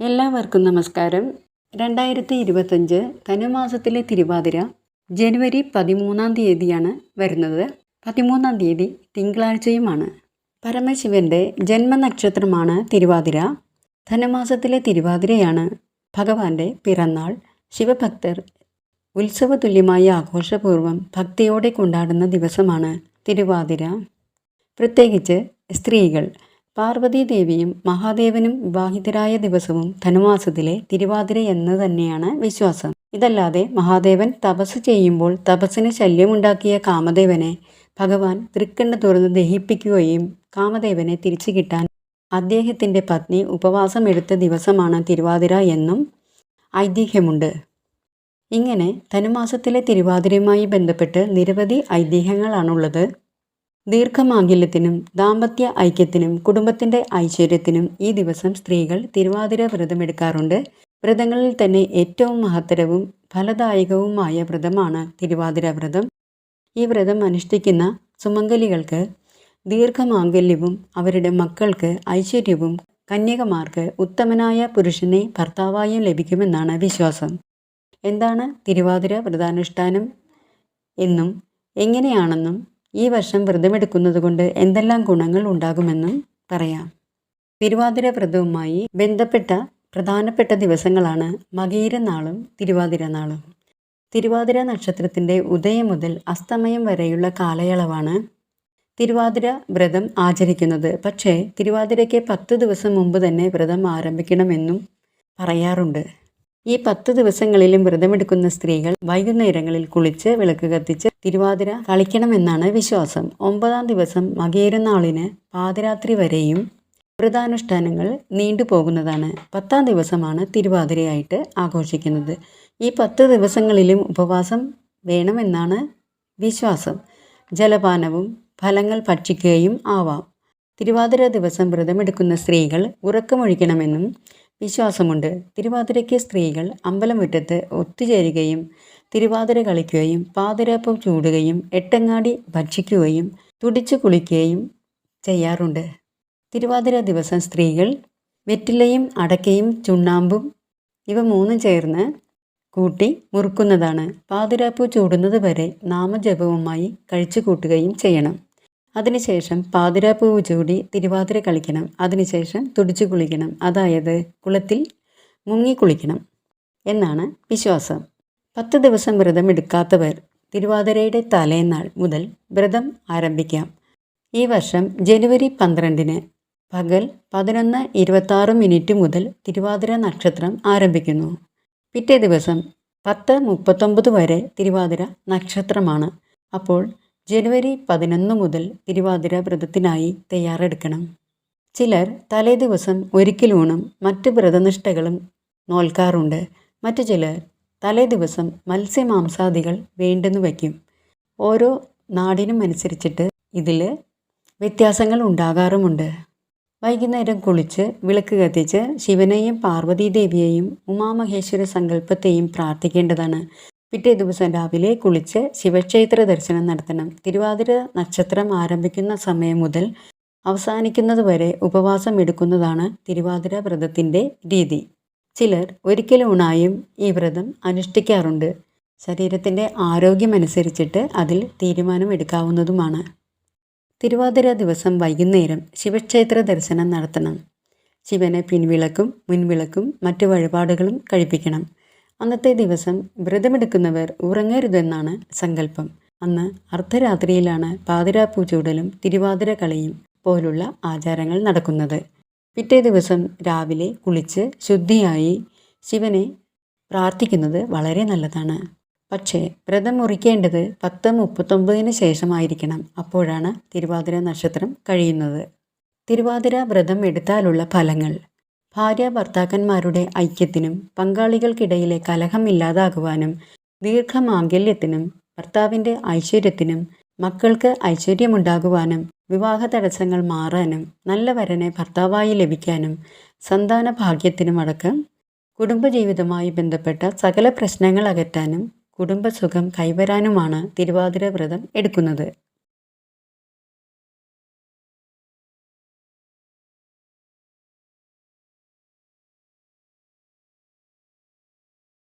എല്ലാവർക്കും നമസ്കാരം. രണ്ടായിരത്തി ഇരുപത്തഞ്ച് ധനുമാസത്തിലെ തിരുവാതിര ജനുവരി പതിമൂന്നാം തീയതിയാണ് വരുന്നത്. പതിമൂന്നാം തീയതി തിങ്കളാഴ്ചയുമാണ്. പരമശിവന്റെ ജന്മനക്ഷത്രമാണ് തിരുവാതിര. ധനുമാസത്തിലെ തിരുവാതിരയാണ് ഭഗവാന്റെ പിറന്നാൾ. ശിവഭക്തർ ഉത്സവതുല്യമായ ആഘോഷപൂർവം ഭക്തിയോടെ കൊണ്ടാടുന്ന ദിവസമാണ് തിരുവാതിര. പ്രത്യേകിച്ച് സ്ത്രീകൾ പാർവതീദേവിയും മഹാദേവനും വിവാഹിതരായ ദിവസവും ധനുമാസത്തിലെ തിരുവാതിര എന്ന് തന്നെയാണ് വിശ്വാസം. ഇതല്ലാതെ മഹാദേവൻ തപസ് ചെയ്യുമ്പോൾ തപസ്സിന് ശല്യമുണ്ടാക്കിയ കാമദേവനെ ഭഗവാൻ തൃക്കണ്ണ് തുറന്ന് ദഹിപ്പിക്കുകയും കാമദേവനെ തിരിച്ചു കിട്ടാൻ അദ്ദേഹത്തിന്റെ പത്നി ഉപവാസം എടുത്ത ദിവസമാണ് തിരുവാതിര എന്നും ഐതിഹ്യമുണ്ട്. ഇങ്ങനെ ധനുമാസത്തിലെ തിരുവാതിരയുമായി ബന്ധപ്പെട്ട് നിരവധി ഐതിഹ്യങ്ങളാണുള്ളത്. ദീർഘമാംഗല്യത്തിനും ദാമ്പത്യ ഐക്യത്തിനും കുടുംബത്തിന്റെ ഐശ്വര്യത്തിനും ഈ ദിവസം സ്ത്രീകൾ തിരുവാതിര വ്രതമെടുക്കാറുണ്ട് വ്രതങ്ങളിൽ തന്നെ ഏറ്റവും മഹത്തരവും ഫലദായകവുമായ വ്രതമാണ് തിരുവാതിര വ്രതം. ഈ വ്രതം അനുഷ്ഠിക്കുന്ന സുമംഗലികൾക്ക് ദീർഘമാംഗല്യവും അവരുടെ മക്കൾക്ക് ഐശ്വര്യവും കന്യകമാർക്ക് ഉത്തമനായ പുരുഷനെ ഭർത്താവായും ലഭിക്കുമെന്നാണ് വിശ്വാസം. എന്താണ് തിരുവാതിര വ്രതാനുഷ്ഠാനം എന്നും എങ്ങനെയാണെന്നും ഈ വർഷം വ്രതമെടുക്കുന്നത് കൊണ്ട് എന്തെല്ലാം ഗുണങ്ങൾ ഉണ്ടാകുമെന്നും പറയാം. തിരുവാതിര വ്രതവുമായി ബന്ധപ്പെട്ട പ്രധാനപ്പെട്ട ദിവസങ്ങളാണ് മകീരനാളും തിരുവാതിര നാളും. തിരുവാതിര നക്ഷത്രത്തിന്റെ ഉദയം മുതൽ അസ്തമയം വരെയുള്ള കാലയളവാണ് തിരുവാതിര വ്രതം ആചരിക്കുന്നത്. പക്ഷേ തിരുവാതിരയ്ക്ക് പത്ത് ദിവസം മുമ്പ് തന്നെ വ്രതം ആരംഭിക്കണമെന്നും പറയാറുണ്ട്. ഈ പത്ത് ദിവസങ്ങളിലും വ്രതമെടുക്കുന്ന സ്ത്രീകൾ വൈകുന്നേരങ്ങളിൽ കുളിച്ച് വിളക്ക് കത്തിച്ച് തിരുവാതിര കളിക്കണമെന്നാണ് വിശ്വാസം. ഒമ്പതാം ദിവസം മകേരനാളിന് പാതിരാത്രി വരെയും വ്രതാനുഷ്ഠാനങ്ങൾ നീണ്ടുപോകുന്നതാണ് പത്താം ദിവസമാണ് തിരുവാതിരയായിട്ട് ആഘോഷിക്കുന്നത്. ഈ പത്ത് ദിവസങ്ങളിലും ഉപവാസം വേണമെന്നാണ് വിശ്വാസം. ജലപാനവും ഫലങ്ങൾ ഭക്ഷിക്കുകയും ആവാം. തിരുവാതിര ദിവസം വ്രതമെടുക്കുന്ന സ്ത്രീകൾ ഉറക്കമൊഴിക്കണമെന്നും വിശ്വാസമുണ്ട്. തിരുവാതിരയ്ക്ക് സ്ത്രീകൾ അമ്പലമുറ്റത്ത് ഒത്തുചേരുകയും തിരുവാതിര കളിക്കുകയും പാതിരാപ്പം ചൂടുകയും എട്ടങ്ങാടി ഭക്ഷിക്കുകയും തുടിച്ചു കുളിക്കുകയും ചെയ്യാറുണ്ട്. തിരുവാതിര ദിവസം സ്ത്രീകൾ വെറ്റിലയും അടക്കയും ചുണ്ണാമ്പും ഇവ മൂന്നും ചേർന്ന് കൂട്ടി മുറുക്കുന്നതാണ്. പാതിരാപ്പൂ ചൂടുന്നത് വരെ നാമജപവുമായി കഴിച്ചു കൂട്ടുകയും ചെയ്യണം. അതിനുശേഷം പാതിരാപ്പൂവ് ചൂടി തിരുവാതിര കളിക്കണം. അതിനുശേഷം തുടിച്ചു കുളിക്കണം. അതായത് കുളത്തിൽ മുങ്ങി കുളിക്കണം എന്നാണ് വിശ്വാസം. പത്ത് ദിവസം വ്രതം എടുക്കാത്തവർ തിരുവാതിരയുടെ തലേന്നാൾ മുതൽ വ്രതം ആരംഭിക്കാം. ഈ വർഷം ജനുവരി പന്ത്രണ്ടിന് പകൽ പതിനൊന്ന് ഇരുപത്താറ് മിനിറ്റ് മുതൽ തിരുവാതിര നക്ഷത്രം ആരംഭിക്കുന്നു. പിറ്റേ ദിവസം പത്ത് മുപ്പത്തൊമ്പത് വരെ തിരുവാതിര നക്ഷത്രമാണ്. അപ്പോൾ ജനുവരി പതിനൊന്ന് മുതൽ തിരുവാതിര വ്രതത്തിനായി തയ്യാറെടുക്കണം. ചിലർ തലേദിവസം ഒരിക്കലൂണും മറ്റ് വ്രതനിഷ്ഠകളും നോൽക്കാറുണ്ട്. മറ്റു ചിലർ തലേ ദിവസം മത്സ്യമാംസാദികൾ വേണ്ടെന്ന് വയ്ക്കും. ഓരോ നാടിനും അനുസരിച്ചിട്ട് ഇതിൽ വ്യത്യാസങ്ങൾ ഉണ്ടാകാറുമുണ്ട്. വൈകുന്നേരം കുളിച്ച് വിളക്ക് കത്തിച്ച് ശിവനെയും പാർവതീദേവിയെയും ഉമാമഹേശ്വര സങ്കല്പത്തെയും പ്രാർത്ഥിക്കേണ്ടതാണ്. പിറ്റേ ദിവസം രാവിലെ കുളിച്ച് ശിവക്ഷേത്ര ദർശനം നടത്തണം. തിരുവാതിര നക്ഷത്രം ആരംഭിക്കുന്ന സമയം മുതൽ അവസാനിക്കുന്നതുവരെ ഉപവാസം എടുക്കുന്നതാണ് തിരുവാതിര വ്രതത്തിന്റെ രീതി. ചിലർ ഒരിക്കലൂണായും ഈ വ്രതം അനുഷ്ഠിക്കാറുണ്ട്. ശരീരത്തിന്റെ ആരോഗ്യമനുസരിച്ചിട്ട് അതിൽ തീരുമാനം എടുക്കാവുന്നതുമാണ് തിരുവാതിര ദിവസം വൈകുന്നേരം ശിവക്ഷേത്ര ദർശനം നടത്തണം. ശിവനെ പിൻവിളക്കും മുൻവിളക്കും മറ്റു വഴിപാടുകളും കഴിപ്പിക്കണം. അന്നത്തെ ദിവസം വ്രതമെടുക്കുന്നവർ ഉറങ്ങരുതെന്നാണ് സങ്കല്പം. അന്ന് അർദ്ധരാത്രിയിലാണ് പാതിരാപ്പൂ ചൂടലും തിരുവാതിര കളിയും പോലുള്ള ആചാരങ്ങൾ നടക്കുന്നത്. പിറ്റേ ദിവസം രാവിലെ കുളിച്ച് ശുദ്ധിയായി ശിവനെ പ്രാർത്ഥിക്കുന്നത് വളരെ നല്ലതാണ്. പക്ഷേ വ്രതം മുറിക്കേണ്ടത് പത്ത് മുപ്പത്തൊമ്പതിന് ശേഷമായിരിക്കണം. അപ്പോഴാണ് തിരുവാതിര നക്ഷത്രം കഴിയുന്നത്. തിരുവാതിര വ്രതം എടുത്താലുള്ള ഫലങ്ങൾ. ഭാര്യ ഭർത്താക്കന്മാരുടെ ഐക്യത്തിനും പങ്കാളികൾക്കിടയിലെ കലഹം ഇല്ലാതാകുവാനും ദീർഘമാംഗല്യത്തിനും ഭർത്താവിന്റെ ഐശ്വര്യത്തിനും മക്കൾക്ക് ഐശ്വര്യമുണ്ടാകുവാനും വിവാഹ തടസ്സങ്ങൾ മാറാനും നല്ല വരനെ ഭർത്താവായി ലഭിക്കാനും സന്താന ഭാഗ്യത്തിനുമടക്കം കുടുംബജീവിതവുമായി ബന്ധപ്പെട്ട സകല പ്രശ്നങ്ങൾ അകറ്റാനും കുടുംബസുഖം കൈവരാനുമാണ് തിരുവാതിര വ്രതം എടുക്കുന്നത്.